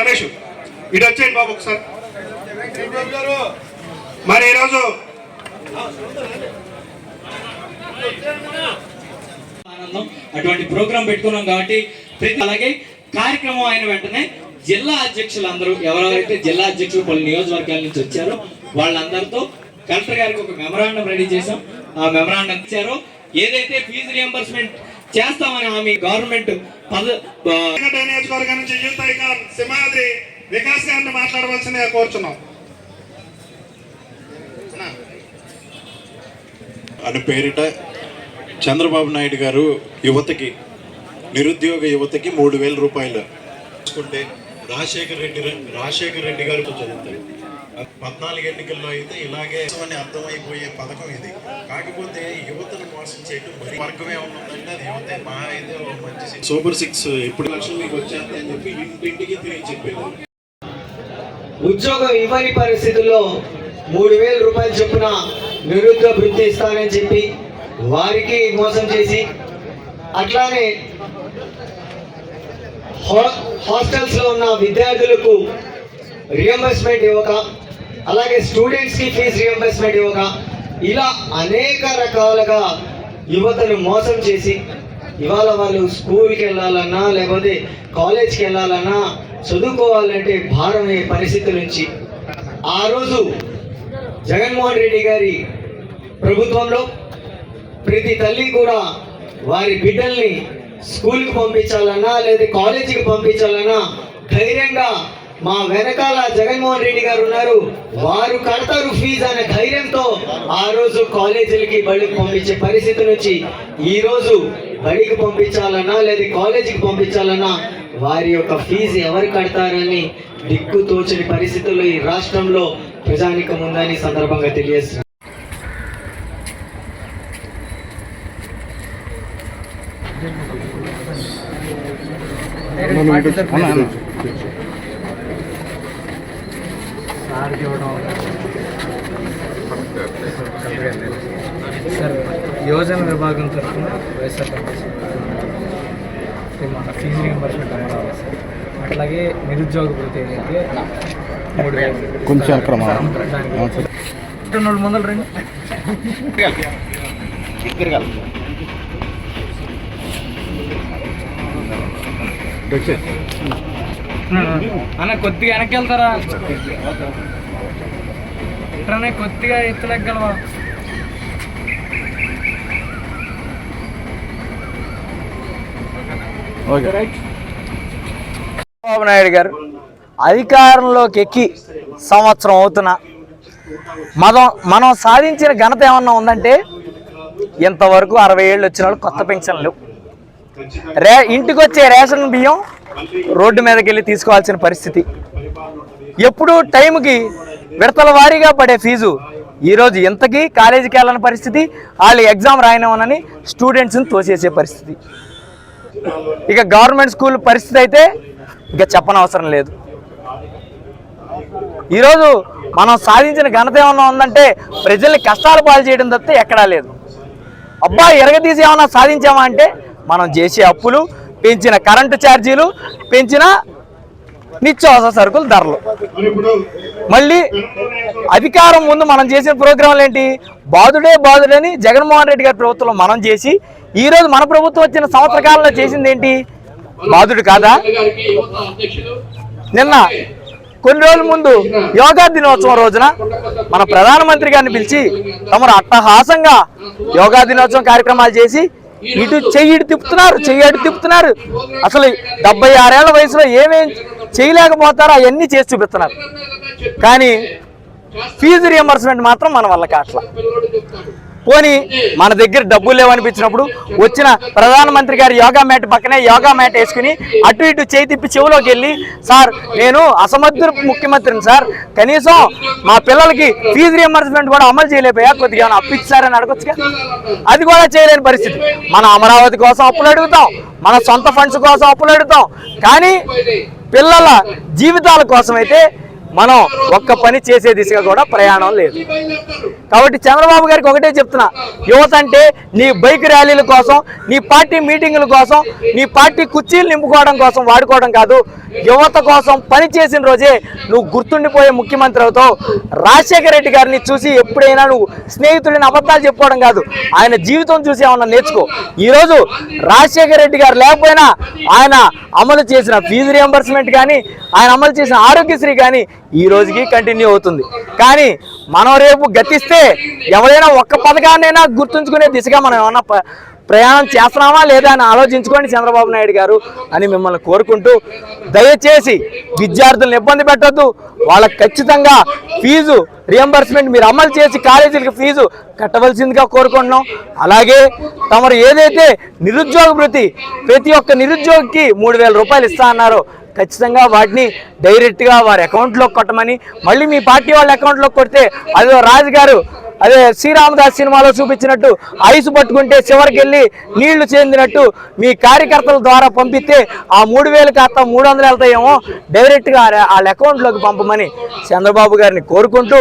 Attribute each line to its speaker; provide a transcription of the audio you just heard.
Speaker 1: రమేష్. ఇటు వచ్చేయండి బాబు ఒకసారి. మరి ఈరోజు
Speaker 2: ఆనందం. అటువంటి ప్రోగ్రాం పెట్టుకున్నాం కాబట్టి ప్రతి అలాగే కార్యక్రమం అయిన వెంటనే జిల్లా అధ్యక్షులు అందరూ ఎవరెవరైతే జిల్లా అధ్యక్షులు పలు నియోజకవర్గాల నుంచి వచ్చారో వాళ్ళందరితో కలెక్టర్ గారికి ఒక మెమరాండం రెడీ చేశాం. ఆ మెమరాండం ఇచ్చారో. ఏదైతే ఫీజు రియంబర్స్మెంట్ చేస్తామని హామీ గవర్నమెంట్
Speaker 1: నియోజకవర్గం నుంచి యూత్ ఐకాన్ సింహాద్రి వికాస్ గారిని మాట్లాడవలసిందిగా కోరుచున్నాం.
Speaker 3: అని పేరిట చంద్రబాబు నాయుడు గారు యువతకి నిరుద్యోగ యువతకి మూడు వేల రూపాయలు. రాజశేఖర్ రెడ్డి రాజశేఖర్ రెడ్డి గారితో చదువుతారు పద్నాలుగు ఎన్నికల్లో అయితే ఇలాగే అని అర్థమైపోయే పథకం ఇది. కాకపోతే యువతను మోసం చేయడం మరి వర్గం ఏమన్నా అది యువత మా అయితే ఓ మంచి సూపర్ సిక్స్ ఎప్పుడు లక్షలు మీకు వచ్చేస్తాయని చెప్పి ఇంటింటికి తిరిగి చెప్పేది
Speaker 4: ఉద్యోగం ఇవ్వని పరిస్థితుల్లో మూడు వేల రూపాయలు చొప్పున నిరుద్యోగ వృత్తి ఇస్తానని చెప్పి వారికి మోసం చేసి అట్లానే హాస్టల్స్లో ఉన్న విద్యార్థులకు రియంబర్స్మెంట్ ఇవ్వక అలాగే స్టూడెంట్స్కి ఫీజు రియంబర్స్మెంట్ ఇవ్వక ఇలా అనేక రకాలుగా యువతను మోసం చేసి ఇవాళ వాళ్ళు స్కూల్కి వెళ్ళాలన్నా లేకపోతే కాలేజ్కి వెళ్ళాలన్నా చదువుకోవాలంటే భారమయ్యే పరిస్థితి నుంచి. ఆ రోజు జగన్మోహన్ రెడ్డి గారి ప్రభుత్వంలో ప్రతి తల్లి కూడా వారి బిడ్డల్ని స్కూల్కి పంపించాలన్నా లేదా కాలేజీకి పంపించాలన్నా ధైర్యంగా మా వెనకాల జగన్మోహన్ రెడ్డి గారు ఉన్నారు. వారు కడతారు ఫీజు అనే ధైర్యంతో ఆ రోజు కాలేజీలకి బడికి పంపించే పరిస్థితి నుంచి ఈ రోజు బడికి పంపించాలన్నా లేదా కాలేజీకి పంపించాలన్నా వారి యొక్క ఫీజు ఎవరు కడతారని దిక్కు తోచని పరిస్థితుల్లో ఈ రాష్ట్రంలో ప్రజానికం ఉందని సందర్భంగా తెలియజేస్తున్నారు
Speaker 5: సార్ యోజన విభాగం తరఫున వైఎస్ఆర్ కాంగ్రెస్ మన ఫీజు రీఎంబర్స్మెంట్ అమలు సార్. అట్లాగే నిరుద్యోగ వృత్తి ఏదైతే మూడు వేలు
Speaker 6: కొంచెం
Speaker 5: దానికి రెండు వందల రండి అన్న కొద్దిగా వెనక్కి వెళ్తారా ఇట్లనే కొద్దిగా ఎత్తులెక్కగలవా
Speaker 6: ఓకే.
Speaker 5: చంద్రబాబు నాయుడు గారు అధికారంలోకి ఎక్కి సంవత్సరం అవుతున్నా మనం మనం సాధించిన ఘనత ఏమన్నా ఉందంటే ఇంతవరకు అరవై ఏళ్ళు వచ్చిన వాళ్ళు కొత్త పెన్షన్లు. రే ఇంటికి వచ్చే రేషన్ బియ్యం రోడ్డు మీదకి వెళ్ళి తీసుకోవాల్సిన పరిస్థితి. ఎప్పుడు టైంకి విడతల వారీగా పడే ఫీజు. ఈరోజు ఇంతకీ కాలేజీకి వెళ్ళని పరిస్థితి వాళ్ళు ఎగ్జామ్ రాయనమనని స్టూడెంట్స్ని తోసేసే పరిస్థితి. ఇక గవర్నమెంట్ స్కూల్ పరిస్థితి అయితే ఇక చెప్పనవసరం లేదు. ఈరోజు మనం సాధించిన ఘనత ఏమన్నా ఉందంటే ప్రజల్ని కష్టాలు పాలు చేయడం తప్పితే ఎక్కడా లేదు. అబ్బా ఎరగదీసి ఏమన్నా సాధించామా అంటే మనం చేసే అప్పులు పెంచిన కరెంటు ఛార్జీలు పెంచిన నిత్యావసర సరుకుల ధరలు. మళ్ళీ అధికారం ముందు మనం చేసిన ప్రోగ్రాంలు ఏంటి? బాధుడే బాధుడని జగన్మోహన్ రెడ్డి గారి ప్రభుత్వంలో మనం చేసి ఈ రోజు మన ప్రభుత్వం వచ్చిన సంవత్సర కాలంలో చేసింది ఏంటి? బాధుడు కాదా? నిన్న కొన్ని రోజుల ముందు యోగా దినోత్సవం రోజున మన ప్రధానమంత్రి గారిని పిలిచి తమరు అట్టహాసంగా యోగా దినోత్సవం కార్యక్రమాలు చేసి ఇటు చెయ్యి తిప్పుతున్నారు చెయ్యి తిప్పుతున్నారు. అసలు డెబ్బై ఆరేళ్ళ వయసులో ఏమేం చేయలేకపోతారో అవన్నీ చేసి చూపిస్తున్నారు. కానీ ఫీజు రియంబర్స్మెంట్ మాత్రం మన వల్ల కాట్ల. పోనీ మన దగ్గర డబ్బులు లేవనిపించినప్పుడు వచ్చిన ప్రధానమంత్రి గారి యోగా మ్యాట్ పక్కనే యోగా మ్యాట్ వేసుకుని అటు ఇటు చేయి తిప్పి చెవులోకి వెళ్ళి సార్ నేను అసమర్థ ముఖ్యమంత్రిని సార్. కనీసం మా పిల్లలకి ఫీజు రియంబర్స్మెంట్ కూడా అమలు చేయలేకపోయా? కొద్దిగా ఏమైనా అప్పిచ్చారని అడగొచ్చుగా? అది కూడా చేయలేని పరిస్థితి. మన అమరావతి కోసం అప్పులు అడుగుతాం. మన సొంత ఫండ్స్ కోసం అప్పులు అడుగుతాం. కానీ పిల్లల జీవితాల కోసం అయితే మనం ఒక్క పని చేసే దిశగా కూడా ప్రయాణం లేదు. కాబట్టి చంద్రబాబు గారికి ఒకటే చెప్తున్నా యువత అంటే నీ బైక్ ర్యాలీల కోసం నీ పార్టీ మీటింగుల కోసం నీ పార్టీ కుర్చీలు నింపుకోవడం కోసం వాడుకోవడం కాదు. యువత కోసం పని చేసిన రోజే నువ్వు గుర్తుండిపోయే ముఖ్యమంత్రి అవుతావు. రాజశేఖర రెడ్డి గారిని చూసి ఎప్పుడైనా నువ్వు స్నేహితుడిని అబద్ధాలు చెప్పుకోవడం కాదు. ఆయన జీవితం చూసి ఏమన్నా నేర్చుకో. ఈరోజు రాజశేఖర రెడ్డి గారు లేకపోయినా ఆయన అమలు చేసిన ఫీజు రియంబర్స్మెంట్ కానీ ఆయన అమలు చేసిన ఆరోగ్యశ్రీ కానీ ఈ రోజుకి కంటిన్యూ అవుతుంది. కానీ మనం రేపు గతిస్తే ఎవరైనా ఒక్క పథకాన్నైనా గుర్తుంచుకునే దిశగా మనం ఏమన్నా ప్రయాణం చేస్తున్నామా లేదా అని ఆలోచించుకోండి చంద్రబాబు నాయుడు గారు అని మిమ్మల్ని కోరుకుంటూ దయచేసి విద్యార్థులను ఇబ్బంది పెట్టొద్దు. వాళ్ళకి ఖచ్చితంగా ఫీజు రియంబర్స్మెంట్ మీరు అమలు చేసి కాలేజీలకు ఫీజు కట్టవలసిందిగా కోరుకుంటున్నాం. అలాగే తమరు ఏదైతే నిరుద్యోగ వృత్తి ప్రతి ఒక్క నిరుద్యోగికి మూడు వేల రూపాయలు ఇస్తా అన్నారో ఖచ్చితంగా వాటిని డైరెక్ట్గా వారి అకౌంట్లో కొట్టమని మళ్ళీ మీ పార్టీ వాళ్ళ అకౌంట్లో కొడితే అదో రాజు గారు అదే శ్రీరామదాస్ సినిమాలో చూపించినట్టు ఐసు పట్టుకుంటే చివరికి వెళ్ళి నీళ్ళు చెందినట్టు మీ కార్యకర్తల ద్వారా పంపిస్తే ఆ మూడు వేలు కాస్త మూడు వందలు వెళ్తాయేమో డైరెక్ట్గా వాళ్ళ అకౌంట్లోకి పంపమని చంద్రబాబు గారిని కోరుకుంటూ